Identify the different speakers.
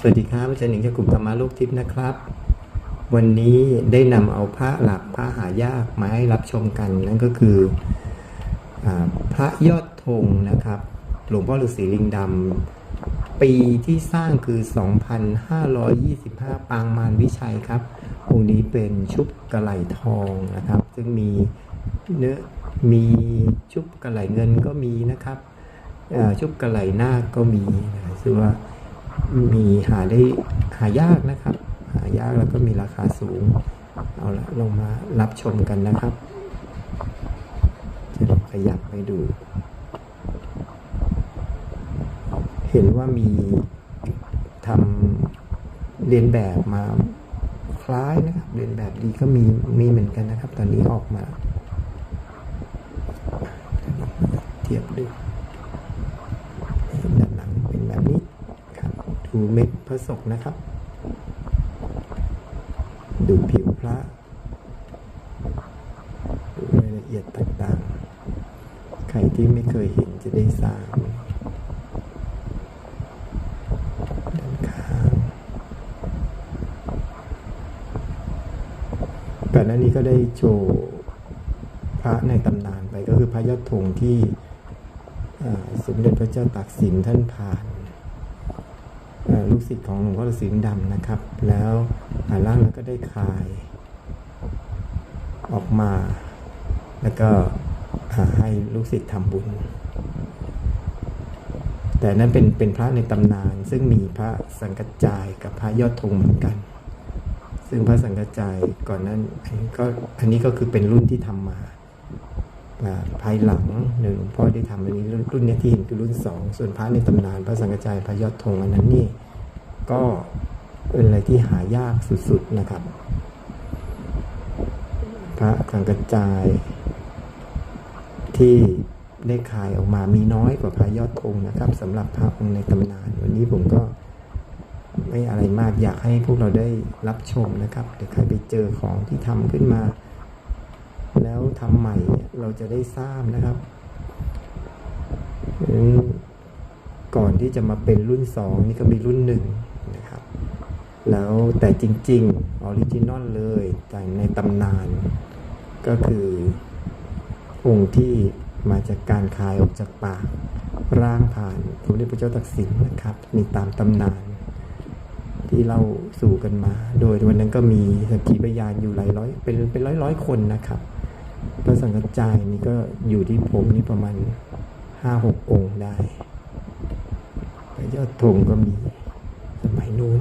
Speaker 1: สวัสดีครับอาจารย์หนิงจากกลุ่มธรรมะโลกทิพย์นะครับ วันนี้ได้นำเอาพระหลักพระหายากมาให้รับชมกันนั่นก็คืออพระยอดธงนะครับ หลวงพ่อฤาษีลิงดำปีที่สร้างคือ 2,525 ปางมารวิชัยครับองค์นี้เป็นชุบกระไหลทองนะครับ ซึ่งมีเนื้อมีชุบกระไหลเงินก็มีนะครับชุบกระไหลหน้าก็มีนะซึ่งว่า มีหาได้หายากนะครับ หายากแล้วก็มีราคาสูง เอาละลงมารับชมกันนะครับ จะลองขยับไปดู เห็นว่ามีทำเรียนแบบมาคล้ายนะครับ เรียนแบบดีก็มีมีเหมือนกันนะครับ ตอนนี้ออกมาเทียบดูานหลังเป็นแบบนี้ ครับดูเม็ดพระศกนะครับ ดูผิวพระดูรายละเอียดต่างๆ ใครที่ไม่เคยเห็นจะได้ทราบด้านข้างก่อนหน้านี้ก็ได้โชว์พระในตำนานไปก็คือพระยอดธงที่สมเด็จพระเจ้าตากสินท่านผ่าน ลูกศิษย์ของหลวงพ่อฤาษีลิงดำนะครับ แล้วอ่าร่างนั้นก็ได้คาย ออกมา แล้วก็อ่าให้ลูกศิษย์ทำบุญ แต่นั้นเป็นเป็นพระในตำนาน ซึ่งมีพระสังกัจจายกับพระยอดธงเหมือนกัน ซึ่งพระสังกัจจายก่อนนั้นอันนี้ก็อันนี้ก็คือเป็นรุ่นที่ทำมาอ่าภายหลังเนี่ยหลวงพ่อได้ทำอันนี้รุ่นรุ่นนี้ที่เห็นคือรุ่นสองส่วนพระในตำนาน พระสังฆจายพระยอดธงอันนั้นนี่ ก็เป็นอะไรที่หายากสุดๆนะครับ พระสังฆจาย ที่ได้ขายออกมามีน้อยกว่าพระยอดธงนะครับสำหรับพระองค์ในตำนาน วันนี้ผมก็ไม่อะไรมากอยากให้พวกเราได้รับชมนะครับเดี๋ยวใครไปเจอของที่ทำขึ้นมา แล้วทำใหม่เราจะได้ทราบนะครับก่อนที่จะมาเป็นรุ่นสองนี่ก็มีรุ่นหนึ่ง นะครับ แล้วแต่จริงๆออริจินอลเลยแต่ในตำนาน ก็คือองค์ที่มาจากการคายออกจากปากร่างผ่านสมเด็จพระเจ้าตากสินนะครับ มีตามตำนาน ที่เราสู่กันมา โดยวันนั้นก็มีสักขีพยานอยู่หลายร้อย เป็นเป็นร้อยร้อยคนนะครับพระสังฆจายนี่ก็อยู่ที่ผมนี่ประมาณห้าหกองค์ได้พระยอดธงก็มีายนู้น